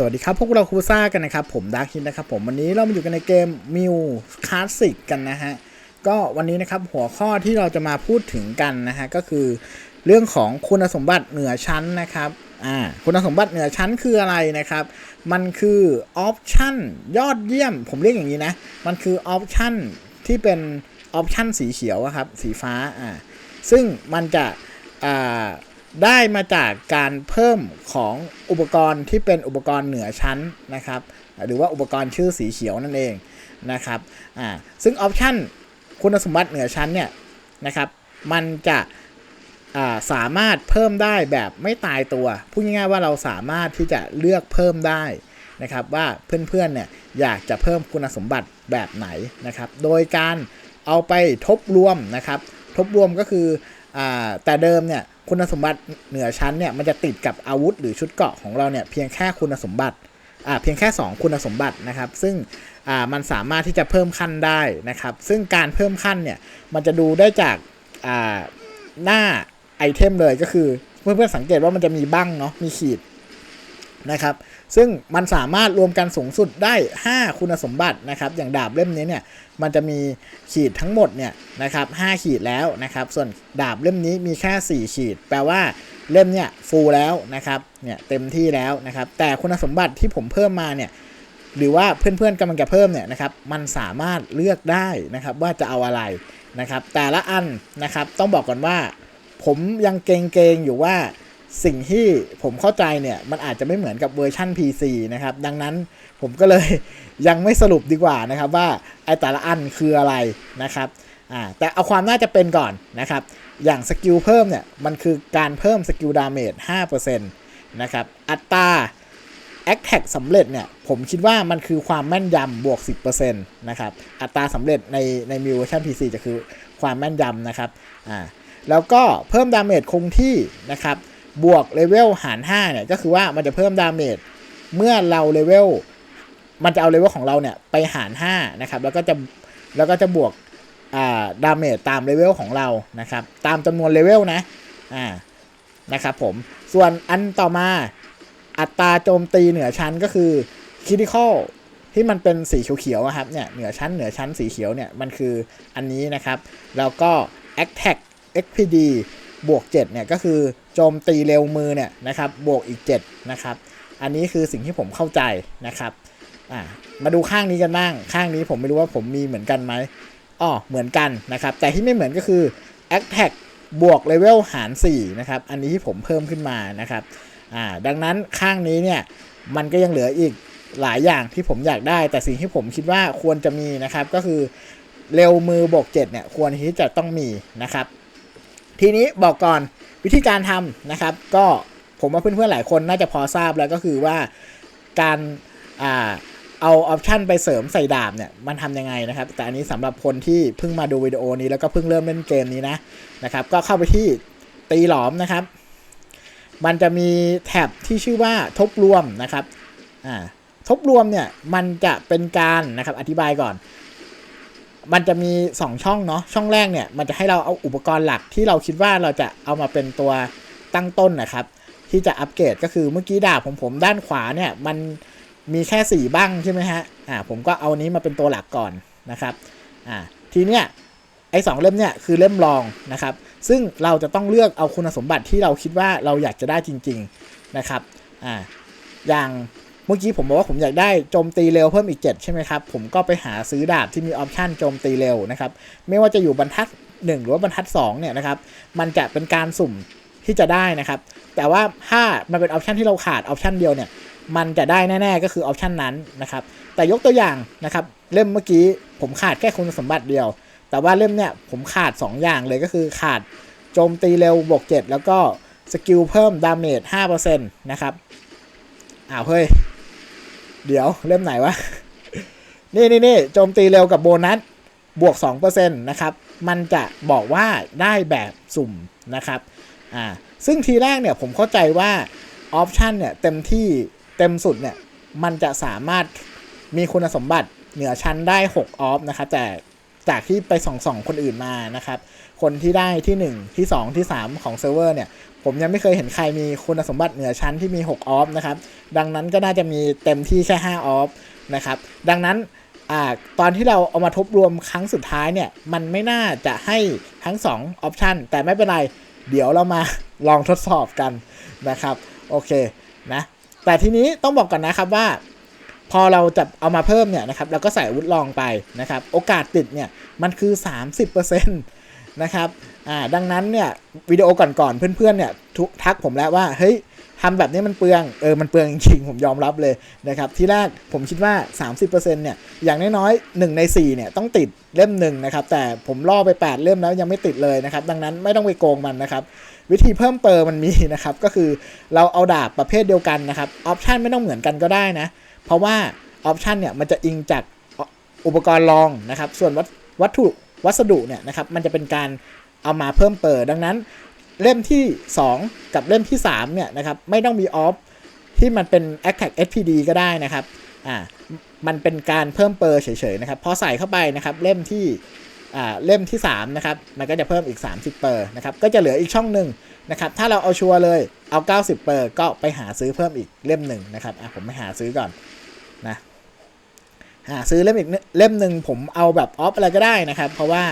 สวัสดีครับ พวกเราคูซ่ากันนะครับ ผมดาร์คินนะครับผมวันนี้เรามาอยู่กันในเกมมิวคลาสสิกกันนะฮะ ก็วันนี้นะครับหัวข้อที่เราจะมาพูดถึงกันนะฮะ ก็คือเรื่องของคุณสมบัติเหนือชั้นนะครับอ่าคุณสมบัติเหนือชั้นคืออะไรนะครับ มันคือออปชั่นยอดเยี่ยม ผมเรียกอย่างนี้นะ มันคือออปชั่นที่เป็นออปชั่นสีเขียวครับสีฟ้าอ่าซึ่งมันจะอ่า ได้มาจากการเพิ่มของอุปกรณ์ที่เป็นอุปกรณ์เหนือชั้นนะครับ หรือว่าอุปกรณ์ชื่อสีเขียวนั่นเองนะครับอ่าซึ่งออปชันคุณสมบัติเหนือชั้นเนี่ยนะครับมันจะสามารถเพิ่มได้แบบไม่ตายตัว พูดง่ายๆว่าเราสามารถที่จะเลือกเพิ่มได้นะครับว่าเพื่อนๆเนี่ยอยากจะเพิ่มคุณสมบัติแบบไหนนะครับ โดยการเอาไปทบรวมนะครับ ทบรวมก็คืออแต่เดิมเนี่ย คุณสมบัติเหนือชั้นเนี่ยมันจะติดกับอาวุธหรือชุดเกราะของเราเนี่ยเพียงแค่คุณสมบัติอ่าเพียงแค่ 2 คุณสมบัตินะครับ ซึ่งอ่ามันสามารถที่จะเพิ่มขั้นได้นะครับ ซึ่งการเพิ่มขั้นเนี่ยมันจะดูได้จากอ่าหน้าไอเทมเลยก็คือเพื่อนๆสังเกตว่ามันจะมีบั้งเนาะมีขีดนะครับ ซึ่งมันสามารถรวมกันสูงสุดได้ 5 คุณสมบัตินะครับ อย่างดาบเล่มนี้เนี่ย มันจะมีขีดทั้งหมดเนี่ยนะครับ5ขีดแล้วนะครับ ส่วนดาบเล่มนี้มีแค่ 4 ขีด แปลว่าเล่มเนี่ยฟูลแล้วนะครับ เนี่ยเต็มที่แล้วนะครับ แต่คุณสมบัติที่ผมเพิ่มมาเนี่ย หรือว่าเพื่อนๆกำลังจะเพิ่มเนี่ยนะครับ มันสามารถเลือกได้นะครับว่าจะเอาอะไรนะครับ แต่ละอันนะครับ ต้องบอกก่อนว่า ผมยังเกรงๆอยู่ว่า สิ่งที่ผมเข้าใจเนี่ยมันอาจจะไม่เหมือนกับเวอร์ชั่น PC นะครับ ดังนั้นผมก็เลยยังไม่สรุปดีกว่านะครับว่าไอ้แต่ละอันคืออะไรนะครับอ่าแต่เอาความน่าจะเป็นก่อนนะครับ อย่างสกิลเพิ่มเนี่ยมันคือการเพิ่มสกิลดาเมจ5%นะครับ อัตราแอคแท็กสำเร็จเนี่ยผมคิดว่ามันคือความแม่นยำบวก 10%นะครับ อัตราสำเร็จในในมิวเวอร์ชัน PC จะคือความแม่นยำนะครับอ่าแล้วก็เพิ่มดาเมจคงที่นะครับ บวกเลเวลหาร5เนี่ยก็คือว่ามันจะเพิ่มดาเมจเมื่อเราเลเวลมันจะเอาเลเวลของเราเนี่ยไปหาร5นะครับแล้วก็จะแล้วก็จะบวกอ่าดาเมจตามเลเวลของเรานะครับตามจำนวนเลเวลนะอ่านะครับผมส่วนอันต่อมาอัตราโจมตีเหนือชั้นก็คือคิดิคอลที่มันเป็นสีเขียวๆครับเนี่ยเหนือชั้นเหนือชั้นสีเขียวเนี่ยมันคืออันนี้นะครับ แล้วก็ Attack XPD บวก7เนี่ยก็คือโจมตีเร็วมือเนี่ยนะครับบวกอีก7นะครับอันนี้คือสิ่งที่ผมเข้าใจนะครับอ่ามาดูข้างนี้กันบ้างข้างนี้ผมไม่รู้ว่าผมมีเหมือนกันไหมอ๋อเหมือนกันนะครับแต่ที่ไม่เหมือนก็คือ Attack บวกเลเวลหาร4นะครับอันนี้ที่ผมเพิ่มขึ้นมานะครับอ่าดังนั้นข้างนี้เนี่ยมันก็ยังเหลืออีกหลายอย่างที่ผมอยากได้ แต่สิ่งที่ผมคิดว่าควรจะมีนะครับก็คือเร็วมือบวก7เนี่ยควรที่จะต้องมีนะครับ ทีนี้บอกก่อนวิธีการทำนะครับ ก็ผมว่าเพื่อนๆหลายคนน่าจะพอทราบแล้วก็คือว่าการอ่าเอาออปชันไปเสริมใส่ดาบเนี่ยมันทำยังไงนะครับ แต่อันนี้สำหรับคนที่เพิ่งมาดูวิดีโอนี้แล้วก็เพิ่งเริ่มเล่นเกมนี้นะนะครับ ก็เข้าไปที่ตีหลอมนะครับ มันจะมีแท็บที่ชื่อว่าทบรวมนะครับอ่าทบรวมเนี่ยมันจะเป็นการนะครับอธิบายก่อน มันจะมี 2 ช่องเนาะช่องแรกเนี่ยมันจะให้เราเอาอุปกรณ์หลักที่เราคิดว่าเราจะเอามาเป็นตัวตั้งต้นนะครับ ที่จะอัปเกรดก็คือเมื่อกี้ดาบของผมด้านขวาเนี่ยมันมีแค่ 4 บ้างใช่ไหมฮะอ่าผมก็เอานี้มาเป็นตัวหลักก่อนนะครับอ่าทีเนี้ยไอ้สองเล่มเนี่ยคือเล่มรองนะครับ ซึ่งเราจะต้องเลือกเอาคุณสมบัติที่เราคิดว่าเราอยากจะได้จริง ๆนะครับอ่าอย่าง เมื่อกี้ผมบอกว่าผมอยากได้โจมตีเร็วเพิ่มอีก 7 ใช่ไหมครับ ผมก็ไปหาซื้อดาบที่มีออปชันโจมตีเร็วนะครับ ไม่ว่าจะอยู่บรรทัด 1 หรือว่าบรรทัด2เนี่ยนะครับ มันจะเป็นการสุ่มที่จะได้นะครับ แต่ว่าถ้ามันเป็นออปชันที่เราขาดออปชันเดียวเนี่ยมันจะได้แน่ ๆ ก็คือออปชันนั้นนะครับ แต่ยกตัวอย่างนะครับ เล่มเมื่อกี้ผมขาดแค่คุณสมบัติเดียว แต่ว่าเล่มเนี่ยผมขาด 2 อย่างเลยก็คือขาดโจมตีเร็วบวก7แล้วก็สกิลเพิ่มดาเมจ5%นะครับอ้าวเฮ้ย เดี๋ยวเล่มไหนวะ นี่นี่นี่โจมตีเร็วกับโบนัส บวก 2%นะครับ มันจะบอกว่าได้แบบสุ่มนะครับ อ่า ซึ่งทีแรกเนี่ยผมเข้าใจว่าออปชันเนี่ยเต็มที่เต็มสุดเนี่ย มันจะสามารถมีคุณสมบัติเหนือชั้นได้ 6 ออฟนะครับแต่จากที่ไปส่องส่องคนอื่นมานะครับ คนที่ได้ที่ 1 ที่ 2 ที่ 3 ของเซิร์ฟเวอร์เนี่ยผมยังไม่เคยเห็นใครมีคุณสมบัติเหนือชั้นที่มี 6 ออฟนะครับ ดังนั้นก็น่าจะมีเต็มที่แค่ 5 ออฟนะครับ ดังนั้นอตอนที่เราเอามาทบรวมครั้งสุดท้ายเนี่ย มันไม่น่าจะให้ทั้ง 2 ออปชันแต่ไม่เป็นไร เดี๋ยวเรามาลองทดสอบกันนะครับ โอเคนะ แต่ทีนี้ต้องบอกก่อนนะครับว่า พอเราจะเอามาเพิ่มเนี่ยนะครับ เราก็ใส่วุธลองไปนะครับ โอกาสติดเนี่ย มันคือ 30% นะครับอ่าดังนั้นเนี่ยวิดีโอก่อนๆเพื่อนๆเนี่ยทุกทักผมแล้วว่าเฮ้ยทำแบบนี้มันเปลือง เออ มันเปลืองจริงๆ ผมยอมรับเลยนะครับ ที่แรกผมคิดว่า 30%เนี่ย อย่างน้อยๆ1ใน 4 เนี่ย ต้องติดเล่มหนึ่งนะครับ แต่ผมล่อไป 8 เล่มแล้วยังไม่ติดเลยนะครับ ดังนั้นไม่ต้องไปโกงมันนะครับ วิธีเพิ่มเติมมันมีนะครับ ก็คือเราเอาดาบประเภทเดียวกันนะครับ ออปชันไม่ต้องเหมือนกันก็ได้นะ เพราะว่าออปชันเนี่ย มันจะอิงจากอุปกรณ์รองนะครับ ส่วนวัตถุ วัสดุเนี่ยนะครับมันจะเป็นการเอามาเพิ่มเปิดดังนั้นเล่มที่ 2 กับเล่มที่ 3 เนี่ยนะครับไม่ต้องมีออฟที่มันเป็น Attack SPD ก็ได้นะครับอ่ามันเป็นการเพิ่มเปอร์เฉยๆนะครับพอใส่เข้าไปนะครับเล่มที่อ่าเล่มที่3นะครับมันก็จะเพิ่มอีก 30 เปอร์นะครับก็จะเหลืออีกช่องหนึ่งนะครับถ้าเราเอาชัวร์เลยเอา 90 เปอร์ก็ไปหาซื้อเพิ่มอีกเล่มหนึ่งนะครับอะผมไปหาซื้อก่อนนะ หาซื้อเล่มอีกเล่มหนึ่งผมเอาแบบออฟอะไรก็ได้นะครับ เพราะว่า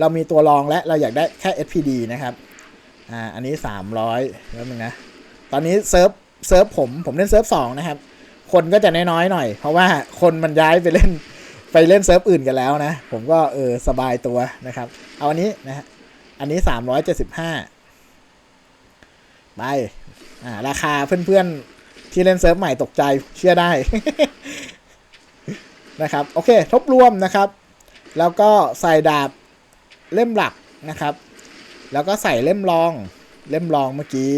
เรามีตัวรองและเราอยากได้แค่ SPD นะครับอ่าอันนี้ 300แล้วมึงนะตอนนี้เซิร์ฟเซิร์ฟผมผมเล่นเซิร์ฟ2นะครับ คนก็จะน้อยๆหน่อย เพราะว่าคนมันย้ายไปเล่นไปเล่นเซิร์ฟอื่นกันแล้วนะ ผมก็เออสบายตัวนะครับ เอาอันนี้นะฮะอันนี้ 375ไปอ่าราคาเพื่อนๆที่เล่นเซิร์ฟใหม่ตกใจเชื่อได้ นะครับโอเคทบรวมนะครับ แล้วก็ใส่ดาบเล่มหลักนะครับ แล้วก็ใส่เล่มรองเล่มรองเมื่อกี้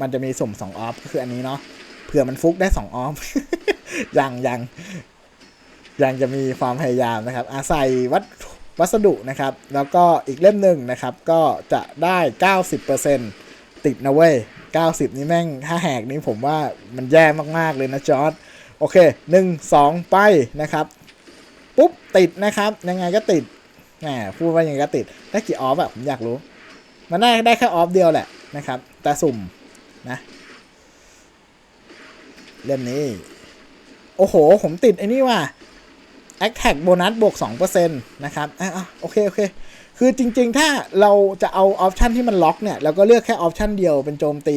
มันจะมีสุ่ม2ออฟก็คืออันนี้เนาะเผื่อมันฟุกได้2ออฟยังยังยังจะมีความพยายามนะครับ อาศัยวัดวัสดุนะครับ แล้วก็อีกเล่มหนึ่งนะครับ ก็จะได้ 90%ติดนะเว้ย 90 นี่แม่งถ้าแหกนี่ผมว่ามันแย่มาก ๆ เลยนะจอร์ดโอเคหนึ่งสองไปนะครับ ปุ๊บติดนะครับยังไงก็ติดแหมพูดว่ายังไงก็ติดได้กี่ออฟอะผมอยากรู้ มันได้ได้แค่ออฟเดียวแหละนะครับ แต่สุ่มนะเล่มนี้ โอ้โห ผมติดไอ้นี่ว่ะ a t t a c k โบนัสบวก2%นะครับอะโอเค โอเค คือจริง ๆ ถ้าเราจะเอาออปชันที่มันล็อกเนี่ยเราก็เลือกแค่ออปชันเดียวเป็นโจมตี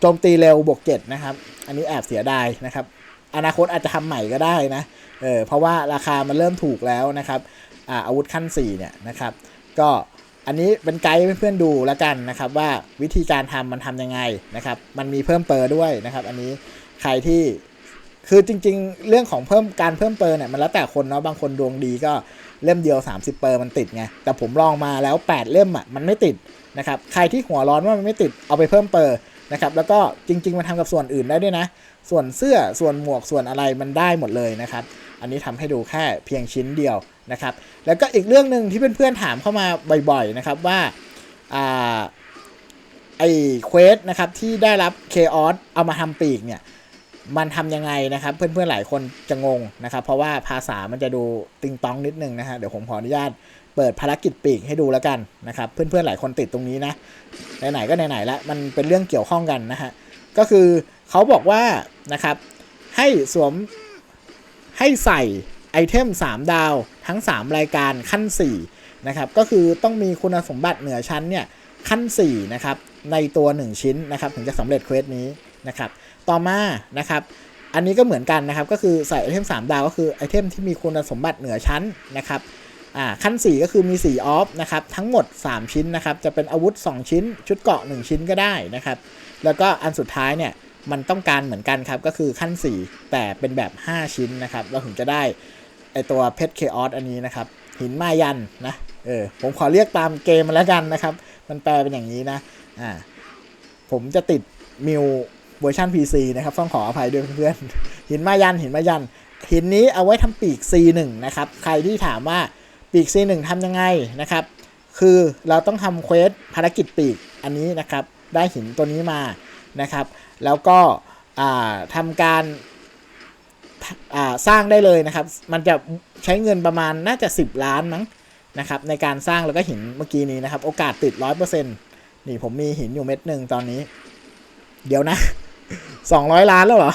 โจมตีเร็วบวก7นะครับ อันนี้แอบเสียดายนะครับ อนาคตอาจจะทำใหม่ก็ได้นะ เออเพราะว่าราคามันเริ่มถูกแล้วนะครับอาอาวุธขั้น4เนี่ยนะครับ ก็อันนี้เป็นไกด์เพื่อนๆดูแล้วกันนะครับ ว่าวิธีการทำมันทำยังไงนะครับ มันมีเพิ่มเปอร์ด้วยนะครับ อันนี้ใครที่คือจริง ๆ เรื่องของเพิ่มการเพิ่มเปอร์เนี่ยมันแล้วแต่คนเนาะบางคนดวงดีก็เล่มเดียว 30 เปอร์มันติดไงแต่ผมลองมาแล้ว 8 เล่มอะมันไม่ติดนะครับใครที่หัวร้อนว่ามันไม่ติดเอาไปเพิ่มเปอร์นะครับแล้วก็จริง ๆ มันทำกับส่วนอื่นได้ด้วยนะ ส่วนเสื้อส่วนหมวกส่วนอะไรมันได้หมดเลยนะครับ อันนี้ทำให้ดูแค่เพียงชิ้นเดียวนะครับ แล้วก็อีกเรื่องหนึ่งที่เพื่อนๆถามเข้ามาบ่อยๆนะครับว่าอาไอ้เควสนะครับที่ได้รับเคออสเอามาทำปีกเนี่ยมันทำยังไงนะครับ เพื่อนๆหลายคนจะงงนะครับ เพราะว่าภาษามันจะดูติงตองนิดนึงนะฮะเดี๋ยวผมขออนุญาตเปิดภารกิจปีกให้ดูแล้วกันนะครับ เพื่อนๆหลายคนติดตรงนี้นะไหนๆก็ไหนๆแล้วมันเป็นเรื่องเกี่ยวข้องกันนะฮะก็คือเขาบอกว่านะครับให้สวม ให้ใส่ไอเทม 3 ดาวทั้ง 3 รายการขั้น4นะครับก็คือต้องมีคุณสมบัติเหนือชั้นเนี่ยขั้น4นะครับในตัว 1 ชิ้นนะครับถึงจะสำเร็จเควสนี้นะครับต่อมานะครับอันนี้ก็เหมือนกันนะครับก็คือใส่ไอเทม 3 ดาวก็คือไอเทมที่มีคุณสมบัติเหนือชั้นนะครับอ่าขั้น 4 ก็คือมี 4 ออฟนะครับทั้งหมด 3 ชิ้นนะครับจะเป็นอาวุธ 2 ชิ้น ชุดเกราะ 1 ชิ้นก็ได้นะครับแล้วก็อันสุดท้ายเนี่ย มันต้องการเหมือนกันครับ ก็คือขั้น 4 แต่เป็นแบบ 5 ชิ้นนะครับ เราถึงจะได้ไอตัวเพชรเคออสอันนี้นะครับ หินมายันนะเออผมขอเรียกตามเกมมาแล้วกันนะครับ มันแปลเป็นอย่างนี้นะอ่าผมจะติดมิวเวอร์ชัน PC นะครับ ต้องขออภัยด้วยเพื่อนๆหินมายันหินมายัน หินนี้เอาไว้ทำปีก C1 นะครับ ใครที่ถามว่าปีก C1 ทำยังไงนะครับ คือเราต้องทำเควสภารกิจปีกอันนี้นะครับ ได้หินตัวนี้มานะครับ แล้วก็ทำการสร้างได้เลยนะครับ มันจะใช้เงินประมาณน่าจะ 10 ล้านมั้งนะครับในการสร้างแล้วก็หินเมื่อกี้นี้นะครับ โอกาสติดร้อยเปอร์เซ็นต์นี่ผมมีหินอยู่เม็ดหนึ่งตอนนี้ เดี๋ยวนะสองร้อยล้านแล้วเหรอ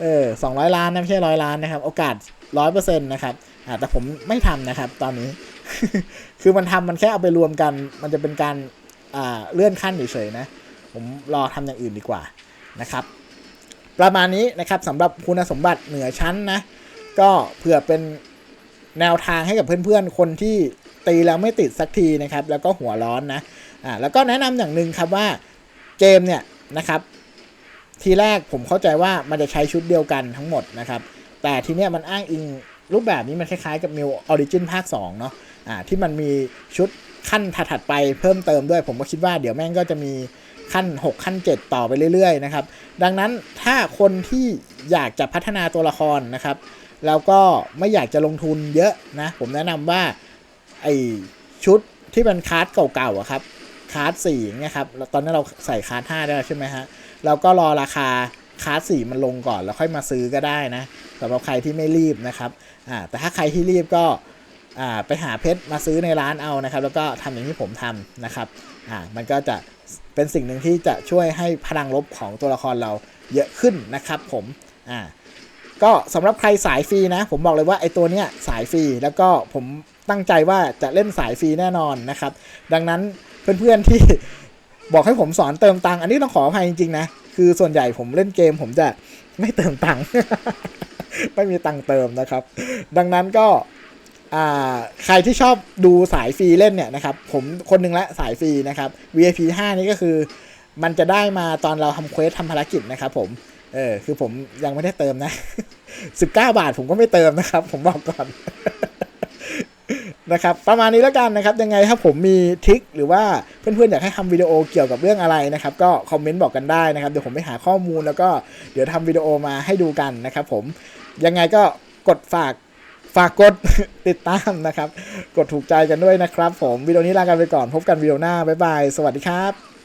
เออสองร้อยล้านนะไม่ใช่ร้อยล้านนะครับ โอกาสร้อยเปอร์เซ็นต์นะครับแต่ผมไม่ทำนะครับตอนนี้ คือมันทำมันแค่เอาไปรวมกัน มันจะเป็นการเลื่อนขั้นเฉยๆนะ ผมรอทำอย่างอื่นดีกว่านะครับ ประมาณนี้นะครับสำหรับคุณสมบัติเหนือชั้นนะ ก็เผื่อเป็นแนวทางให้กับเพื่อนๆ คนที่ตีแล้วไม่ติดสักทีนะครับ แล้วก็หัวร้อนนะอ่าแล้วก็แนะนำอย่างหนึ่งครับว่าเกมเนี่ยนะครับทีแรกผมเข้าใจว่ามันจะใช้ชุดเดียวกันทั้งหมดนะครับ แต่ทีเนี้ยมันอ้างอิงรูปแบบนี้มันคล้ายๆกับมิวออริจินภาค 2 เนาะอ่าที่มันมีชุดขั้นถัดๆไปเพิ่มเติมด้วย ผมก็คิดว่าเดี๋ยวแม่งก็จะมี ขั้น 6 ขั้น 7 ต่อไปเรื่อยๆนะครับ ดังนั้นถ้าคนที่อยากจะพัฒนาตัวละครนะครับ แล้วก็ไม่อยากจะลงทุนเยอะนะ ผมแนะนำว่าไอชุดที่เป็นคาร์ดเก่าๆอะครับคาร์ดสี่เงี้ยครับตอนนี้เราใส่คาร์ดห้าได้แล้วใช่ไหมฮะเราก็รอราคาคาร์ดสี่มันลงก่อนแล้วค่อยมาซื้อก็ได้นะสำหรับใครที่ไม่รีบนะครับอ่าแต่ถ้าใครที่รีบก็ ไปหาเพชรมาซื้อในร้านเอานะครับ แล้วก็ทำอย่างที่ผมทำนะครับอ่ามันก็จะเป็นสิ่งหนึ่งที่จะช่วยให้พลังลบของตัวละครเราเยอะขึ้นนะครับผมอ่าก็สำหรับใครสายฟรีนะ ผมบอกเลยว่าไอ้ตัวเนี้ยสายฟรีแล้วก็ผมตั้งใจว่าจะเล่นสายฟรีแน่นอนนะครับ ดังนั้นเพื่อนๆที่บอกให้ผมสอนเติมตังค์อันนี้ต้องขออภัยจริงๆนะ คือส่วนใหญ่ผมเล่นเกมผมจะไม่เติมตังค์ไม่มีตังค์เติมนะครับ ดังนั้นก็ ใครที่ชอบดูสายฟรีเล่นเนี่ยนะครับ ผมคนหนึ่งละสายฟรีนะครับ VIP 5 นี่ก็คือ มันจะได้มาตอนเราทำเควสทำภารกิจนะครับผม เออ คือผมยังไม่ได้เติมนะ 19 บาทผมก็ไม่เติมนะครับ ผมบอกก่อนนะครับประมาณนี้แล้วกันนะครับ ยังไงถ้าผมมีทริคหรือว่าเพื่อนๆอยากให้ทำวิดีโอเกี่ยวกับเรื่องอะไรนะครับ ก็คอมเมนต์บอกกันได้นะครับ เดี๋ยวผมไปหาข้อมูลแล้วก็เดี๋ยวทำวิดีโอมาให้ดูกันนะครับผมยังไงก็กดฝาก ฝากกดติดตามนะครับ กดถูกใจกันด้วยนะครับ ผมวิดีโอนี้ลากันไปก่อนพบกันวิดีโอหน้าบ๊ายบายสวัสดีครับ